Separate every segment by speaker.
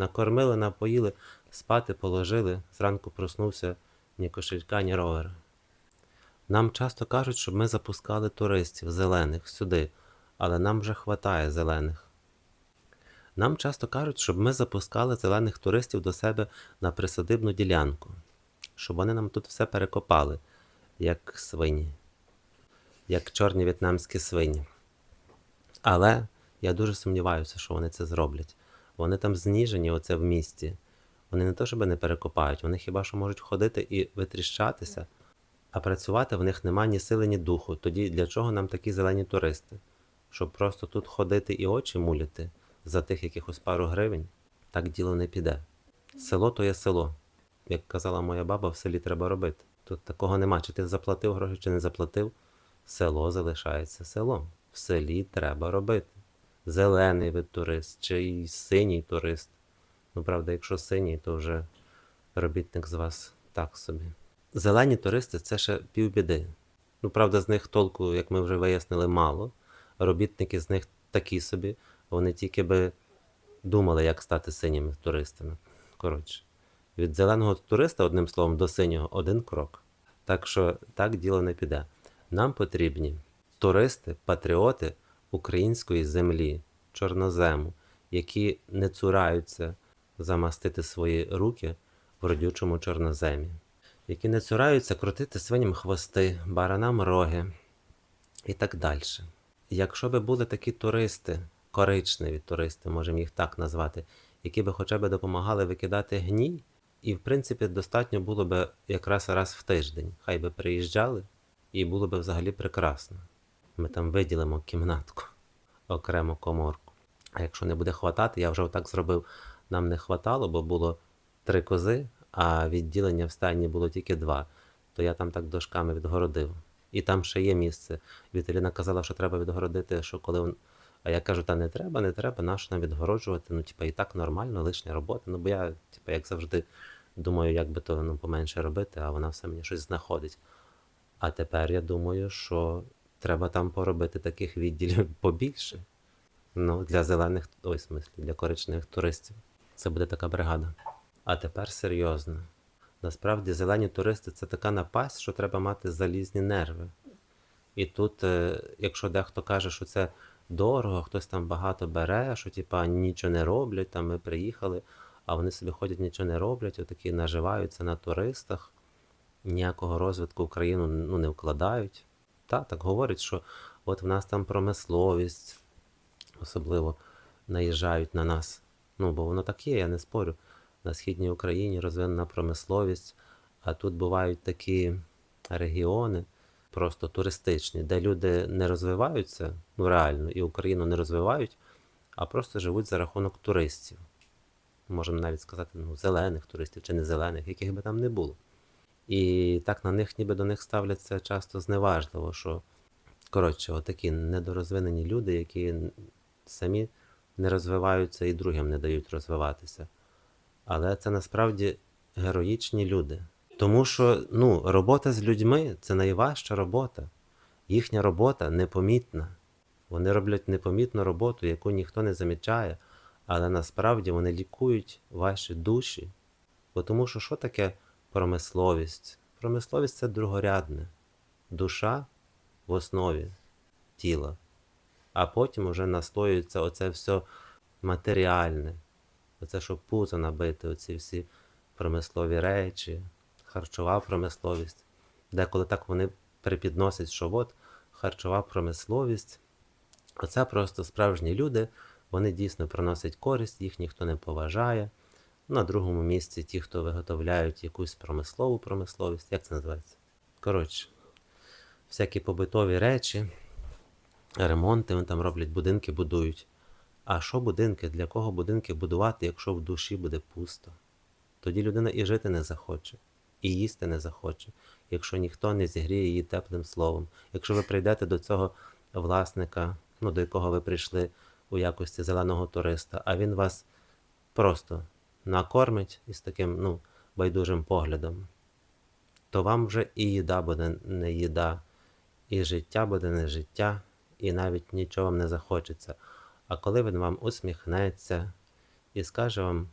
Speaker 1: Накормили, напоїли, спати положили, зранку проснувся ні кошелька, ні ровера. Нам часто кажуть, щоб ми запускали туристів зелених сюди, але нам вже хватає зелених. Нам часто кажуть, щоб ми запускали зелених туристів до себе на присадибну ділянку, щоб вони нам тут все перекопали, як свині, як чорні в'єтнамські свині. Але я дуже сумніваюся, що вони це зроблять. Вони там зніжені, оце в місті. Вони не то, щоб не перекопають, вони хіба що можуть ходити і витріщатися, а працювати в них нема ні сили, ні духу. Тоді для чого нам такі зелені туристи? Щоб просто тут ходити і очі муляти за тих якихось пару гривень, так діло не піде. Село то є село. Як казала моя баба, в селі треба робити. Тут такого нема. Чи ти заплатив гроші, чи не заплатив, село залишається селом. В селі треба робити. Зелений вид турист, чи й синій турист. Ну, правда, якщо синій, то вже робітник з вас так собі. Зелені туристи це ще півбіди. Ну, правда, з них толку, як ми вже вияснили, мало. Робітники з них такі собі. Вони тільки би думали, як стати синіми туристами. Коротше, від зеленого туриста, одним словом, до синього один крок. Так що так діло не піде. Нам потрібні туристи, патріоти української землі, чорнозему, які не цураються замастити свої руки в родючому чорноземі, які не цураються крутити свиням хвости, баранам роги і так далі. Якщо би були такі туристи, коричневі туристи, можемо їх так назвати, які би хоча б допомагали викидати гній, і в принципі достатньо було б якраз раз в тиждень. Хай би приїжджали, і було б взагалі прекрасно. Ми там виділимо кімнатку, окрему коморку. А якщо не буде хватати, я вже отак зробив. Нам не хватало, бо було три кози, а відділення в стайні було тільки два. То я там так дошками відгородив. І там ще є місце. Віталіна казала, що треба відгородити, що коли. он- А я кажу, та не треба, не треба, нащо нам відгороджувати. Ну, типа, і так нормально, лишня робота. Ну, бо я, типа, як завжди, думаю, як би то ну, поменше робити, а вона все мені щось знаходить. А тепер я думаю, що треба там поробити таких відділів побільше. Ну, для зелених, ой, в смислі, для коричневих туристів. Це буде така бригада. А тепер серйозно. Насправді, зелені туристи це така напасть, що треба мати залізні нерви. І тут, е, якщо дехто каже, що це дорого, хтось там багато бере, що типа нічого не роблять, там ми приїхали, а вони собі ходять, нічого не роблять, отакі наживаються на туристах, ніякого розвитку в країну ну, не вкладають. Та, так говорять, що от в нас там промисловість, особливо наїжджають на нас. Ну, бо воно так є, я не спорю. На східній Україні розвинена промисловість, а тут бувають такі регіони, просто туристичні, де люди не розвиваються, ну реально, і Україну не розвивають, а просто живуть за рахунок туристів. Можемо навіть сказати, ну, зелених туристів чи не зелених, яких би там не було. І так на них ніби до них ставляться часто зневажливо, що коротше, отакі недорозвинені люди, які самі не розвиваються і другим не дають розвиватися. Але це насправді героїчні люди. Тому що ну, робота з людьми це найважча робота. Їхня робота непомітна. Вони роблять непомітну роботу, яку ніхто не замічає, але насправді вони лікують ваші душі. Бо тому що що таке промисловість? Промисловість це другорядне. Душа в основі тіла. А потім вже настоюється оце все матеріальне. Оце, що пузо набити, оці всі промислові речі, харчова промисловість. Деколи так вони припідносять, що от харчова промисловість. Оце просто справжні люди, вони дійсно приносять користь, їх ніхто не поважає. На другому місці ті, хто виготовляють якусь промислову промисловість, як це називається? Коротше, всякі побутові речі, ремонти, вони там роблять, будинки будують. А що будинки? Для кого будинки будувати, якщо в душі буде пусто? Тоді людина і жити не захоче, і їсти не захоче, якщо ніхто не зігріє її теплим словом. Якщо ви прийдете до цього власника, ну, до якого ви прийшли у якості зеленого туриста, а він вас просто накормить із таким ну, байдужим поглядом, то вам вже і їда буде не їда, і життя буде не життя, і навіть нічого вам не захочеться. А коли він вам усміхнеться і скаже вам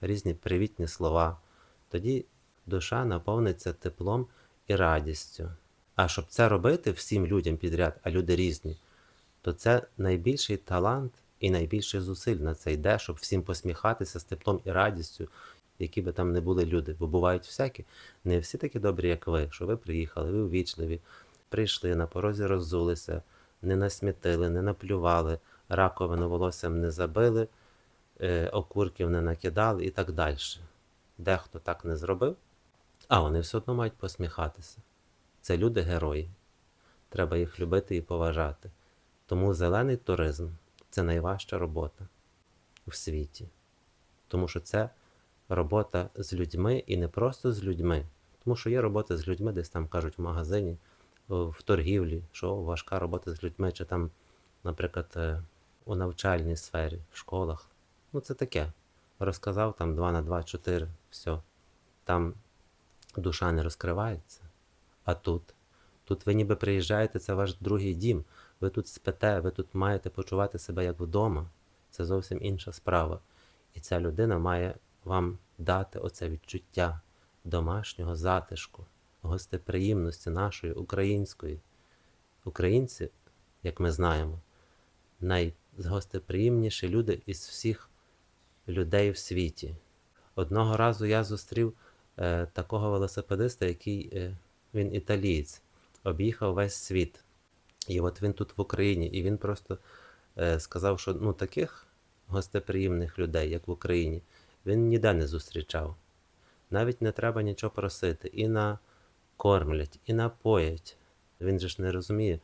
Speaker 1: різні привітні слова. Тоді душа наповниться теплом і радістю. А щоб це робити всім людям підряд, а люди різні, то це найбільший талант і найбільше зусиль на це йде, щоб всім посміхатися з теплом і радістю, які би там не були люди. Бо бувають всякі, не всі такі добрі, як ви, що ви приїхали, ви увічливі, прийшли, на порозі роззулися, не насмітили, не наплювали, раковину волоссям не забили, е, окурків не накидали і так далі. Дехто так не зробив, а вони все одно мають посміхатися. Це люди герої. Треба їх любити і поважати. Тому зелений туризм це найважча робота в світі. Тому що це робота з людьми і не просто з людьми. Тому що є робота з людьми, десь там кажуть в магазині, в торгівлі, що важка робота з людьми, чи там, наприклад, е, у навчальній сфері, в школах. Ну, це таке. Розказав там 2 на 2, 4, все. Там душа не розкривається. А тут? Тут ви ніби приїжджаєте, це ваш другий дім. Ви тут спите, ви тут маєте почувати себе як вдома. Це зовсім інша справа. І ця людина має вам дати оце відчуття домашнього затишку, гостеприємності нашої української. Українці, як ми знаємо, найгостеприємніші люди із всіх людей в світі. Одного разу я зустрів е, такого велосипедиста, який е, він італієць, об'їхав весь світ. І от він тут в Україні, і він просто е, сказав, що ну, таких гостеприємних людей, як в Україні, він ніде не зустрічав. Навіть не треба нічого просити. І накормлять, і напоять. Він же ж не розуміє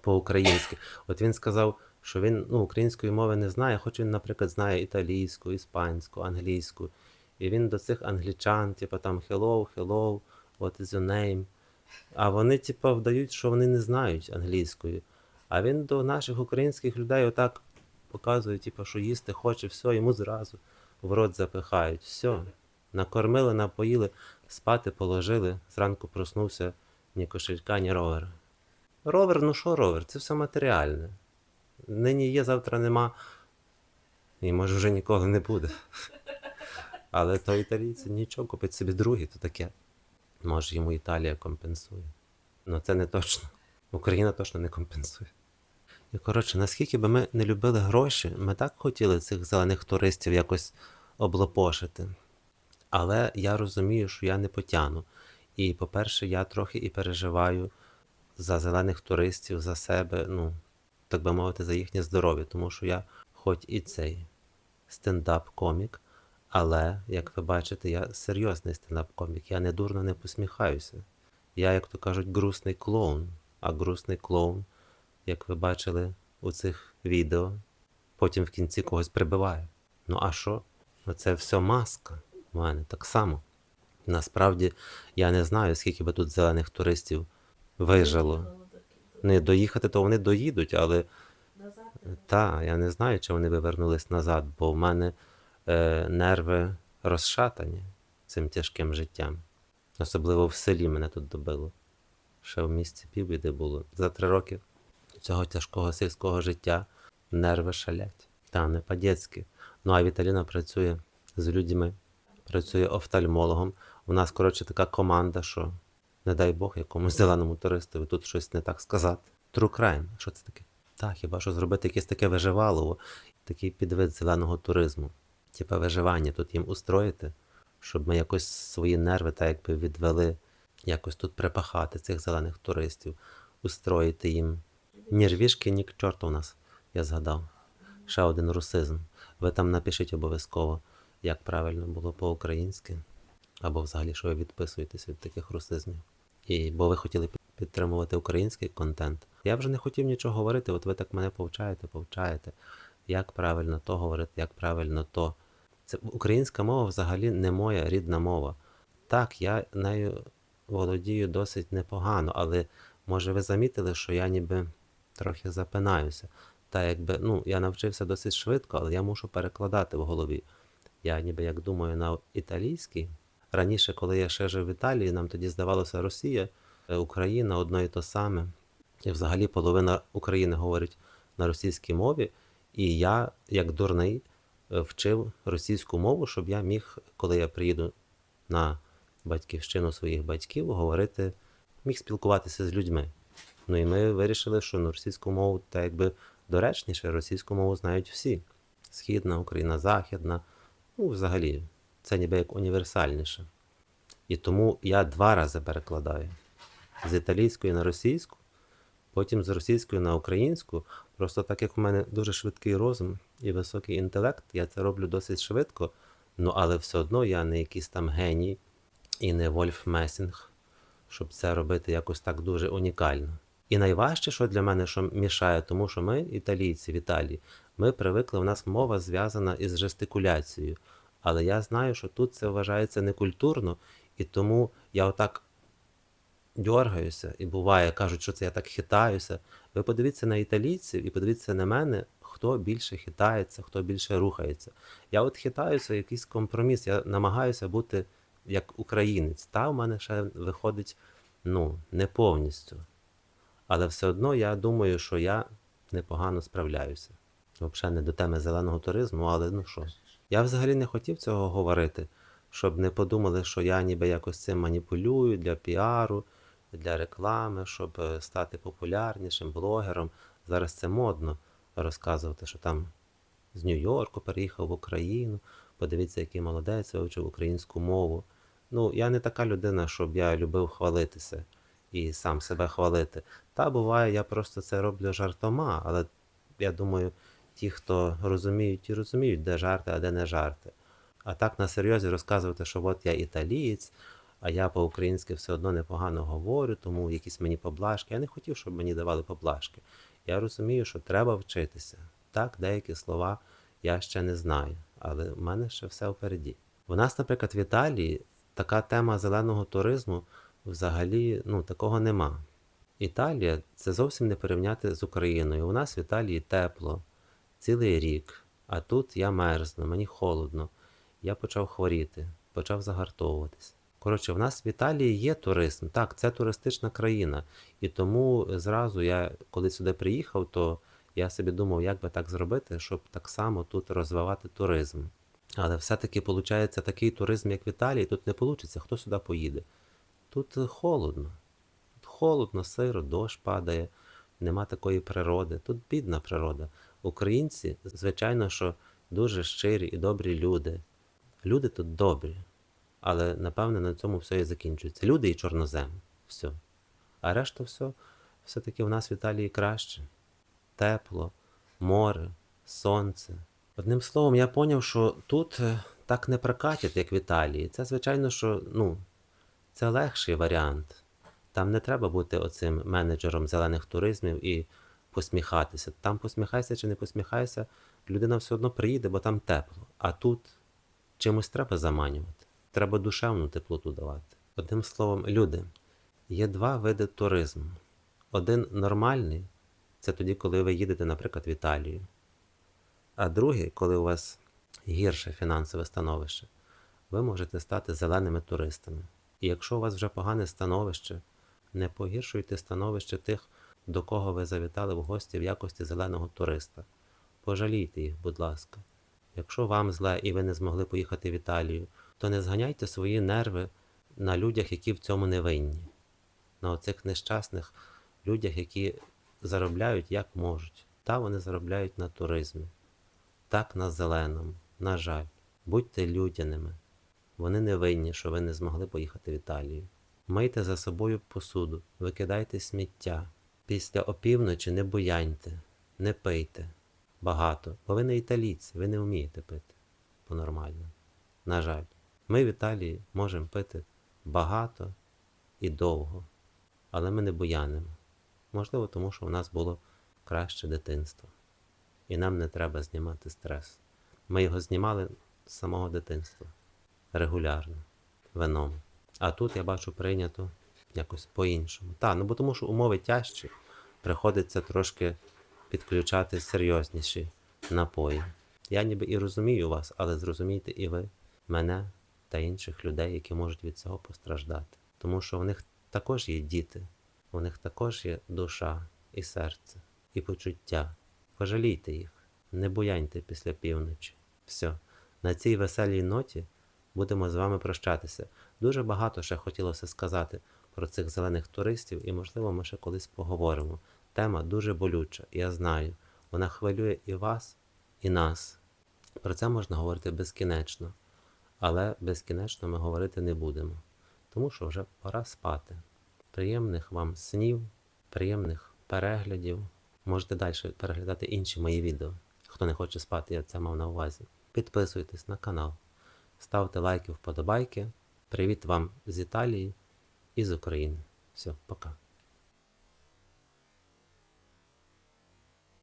Speaker 1: по-українськи. От він сказав, що він ну, української мови не знає, хоч він, наприклад, знає італійську, іспанську, англійську. І він до цих англічан, типу там hello, hello, what is your name? А вони, типу, вдають, що вони не знають англійської. А він до наших українських людей отак показує, типу, що їсти хоче, все, йому зразу в рот запихають. Все. Накормили, напоїли, спати положили, зранку проснувся ні кошелька, ні ровера. Ровер, ну що ровер? Це все матеріальне. Нині є, завтра нема. І може вже ніколи не буде. Але то італійці нічого, купить собі другий, то таке. Може йому Італія компенсує. Ну це не точно. Україна точно не компенсує. І коротше, наскільки би ми не любили гроші, ми так хотіли цих зелених туристів якось облапошити. Але я розумію, що я не потягну. І, по-перше, я трохи і переживаю за зелених туристів, за себе, ну, так би мовити, за їхнє здоров'я, тому що я, хоч і цей стендап-комік, але, як ви бачите, я серйозний стендап-комік, я не дурно не посміхаюся. Я, як то кажуть, грустний клоун, а грустний клоун, як ви бачили у цих відео, потім в кінці когось прибиває. Ну а що? Ну це все маска. У мене так само. Насправді я не знаю, скільки би тут зелених туристів вижило. Не доїхати, то вони доїдуть, але та, я не знаю, чи вони би вернулись назад, бо в мене е, нерви розшатані цим тяжким життям. Особливо в селі мене тут добило. Ще в місті півбіди було. За три роки цього тяжкого сільського життя нерви шалять. Та не по-дєцьки. Ну а Віталіна працює з людьми, працює офтальмологом. У нас, коротше, така команда, що не дай Бог якомусь зеленому туристові тут щось не так сказати. True crime. Що це таке? Так, хіба що зробити якесь таке виживалово, такий підвид зеленого туризму. Типа виживання тут їм устроїти, щоб ми якось свої нерви так якби відвели, якось тут припахати цих зелених туристів, устроїти їм. Ні рвішки, ні к чорту у нас, я згадав. Ще один русизм. Ви там напишіть обов'язково, як правильно було по-українськи, або взагалі, що ви відписуєтесь від таких русизмів. І бо ви хотіли підтримувати український контент. Я вже не хотів нічого говорити, от ви так мене повчаєте, повчаєте, як правильно то говорити, як правильно то. Це українська мова взагалі не моя рідна мова. Так, я нею володію досить непогано, але може ви замітили, що я ніби трохи запинаюся. Та якби ну, я навчився досить швидко, але я мушу перекладати в голові. Я ніби як думаю на італійській. Раніше, коли я ще жив в Італії, нам тоді здавалося Росія, е, Україна одно і то саме. І взагалі половина України говорить на російській мові. І я, як дурний, е, вчив російську мову, щоб я міг, коли я приїду на батьківщину своїх батьків, говорити, міг спілкуватися з людьми. Ну і ми вирішили, що ну, російську мову та якби доречніше, російську мову знають всі. Східна Україна, Західна. Ну, взагалі, це ніби як універсальніше. І тому я два рази перекладаю з італійської на російську, потім з російської на українську. Просто так як у мене дуже швидкий розум і високий інтелект, я це роблю досить швидко, ну але все одно я не якийсь там геній і не Вольф Месінг, щоб це робити якось так дуже унікально. І найважче, що для мене що мішає, тому що ми, італійці в Італії, ми привикли, у нас мова зв'язана із жестикуляцією. Але я знаю, що тут це вважається некультурно, і тому я отак дьоргаюся, і буває, кажуть, що це я так хитаюся. Ви подивіться на італійців і подивіться на мене, хто більше хитається, хто більше рухається. Я от хитаюся, якийсь компроміс, я намагаюся бути як українець. Та в мене ще виходить ну, не повністю. Але все одно я думаю, що я непогано справляюся. Взагалі не до теми зеленого туризму, але ну що. Я взагалі не хотів цього говорити, щоб не подумали, що я ніби якось цим маніпулюю для піару, для реклами, щоб е, стати популярнішим блогером. Зараз це модно розказувати, що там з Нью-Йорку переїхав в Україну. Подивіться, який молодець вивчив українську мову. Ну, я не така людина, щоб я любив хвалитися і сам себе хвалити. Та буває, я просто це роблю жартома, але я думаю, ті, хто розуміють, ті розуміють, де жарти, а де не жарти. А так на серйозі розказувати, що от я італієць, а я по-українськи все одно непогано говорю, тому якісь мені поблажки. Я не хотів, щоб мені давали поблажки. Я розумію, що треба вчитися. Так, деякі слова я ще не знаю, але в мене ще все впереді. У нас, наприклад, в Італії така тема зеленого туризму взагалі ну, такого нема. Італія це зовсім не порівняти з Україною. У нас в Італії тепло цілий рік, а тут я мерзну, мені холодно. Я почав хворіти, почав загартовуватись. Коротше, в нас в Італії є туризм. Так, це туристична країна. І тому зразу я, коли сюди приїхав, то я собі думав, як би так зробити, щоб так само тут розвивати туризм. Але все-таки виходить такий туризм, як в Італії, тут не вийде, хто сюди поїде. Тут холодно. Тут холодно, сиро, дощ падає, нема такої природи. Тут бідна природа. Українці, звичайно, що дуже щирі і добрі люди. Люди тут добрі, але напевне на цьому все і закінчується. Люди і чорнозем. Все. А решта все, все-таки в нас в Італії краще. Тепло, море, сонце. Одним словом, я зрозумів, що тут е, так не прокатять, як в Італії. Це, звичайно, що ну, це легший варіант. Там не треба бути оцим менеджером зелених туризмів і посміхатися. Там посміхайся чи не посміхайся, людина все одно приїде, бо там тепло. А тут чимось треба заманювати. Треба душевну теплоту давати. Одним словом, люди, є два види туризму. Один нормальний це тоді, коли ви їдете, наприклад, в Італію. А другий, коли у вас гірше фінансове становище, ви можете стати зеленими туристами. І якщо у вас вже погане становище, не погіршуйте становище тих, до кого ви завітали в гості в якості зеленого туриста. Пожалійте їх, будь ласка. Якщо вам зле і ви не змогли поїхати в Італію, то не зганяйте свої нерви на людях, які в цьому не винні, на оцих нещасних людях, які заробляють як можуть. Та вони заробляють на туризмі, так на зеленому. На жаль, будьте людяними. Вони не винні, що ви не змогли поїхати в Італію. Мийте за собою посуду, викидайте сміття. Після опівночі не буяньте, не пийте багато, бо ви не італійці, ви не вмієте пити по-нормально. На жаль, ми в Італії можемо пити багато і довго, але ми не буянимо. Можливо, тому що у нас було краще дитинство. І нам не треба знімати стрес. Ми його знімали з самого дитинства регулярно, вином. А тут я бачу прийнято якось по-іншому. Так, ну бо тому що умови тяжчі, приходиться трошки підключати серйозніші напої. Я ніби і розумію вас, але зрозумійте і ви мене та інших людей, які можуть від цього постраждати. Тому що в них також є діти, у них також є душа і серце, і почуття. Пожалійте їх, не буяньте після півночі. Все. На цій веселій ноті будемо з вами прощатися. Дуже багато ще хотілося сказати про цих зелених туристів, і, можливо, ми ще колись поговоримо. Тема дуже болюча, я знаю. Вона хвилює і вас, і нас. Про це можна говорити безкінечно, але безкінечно ми говорити не будемо, тому що вже пора спати. Приємних вам снів, приємних переглядів. Можете далі переглядати інші мої відео. Хто не хоче спати, я це мав на увазі. Підписуйтесь на канал, ставте лайки, вподобайки. Привіт вам з Італії і з України. Все, пока.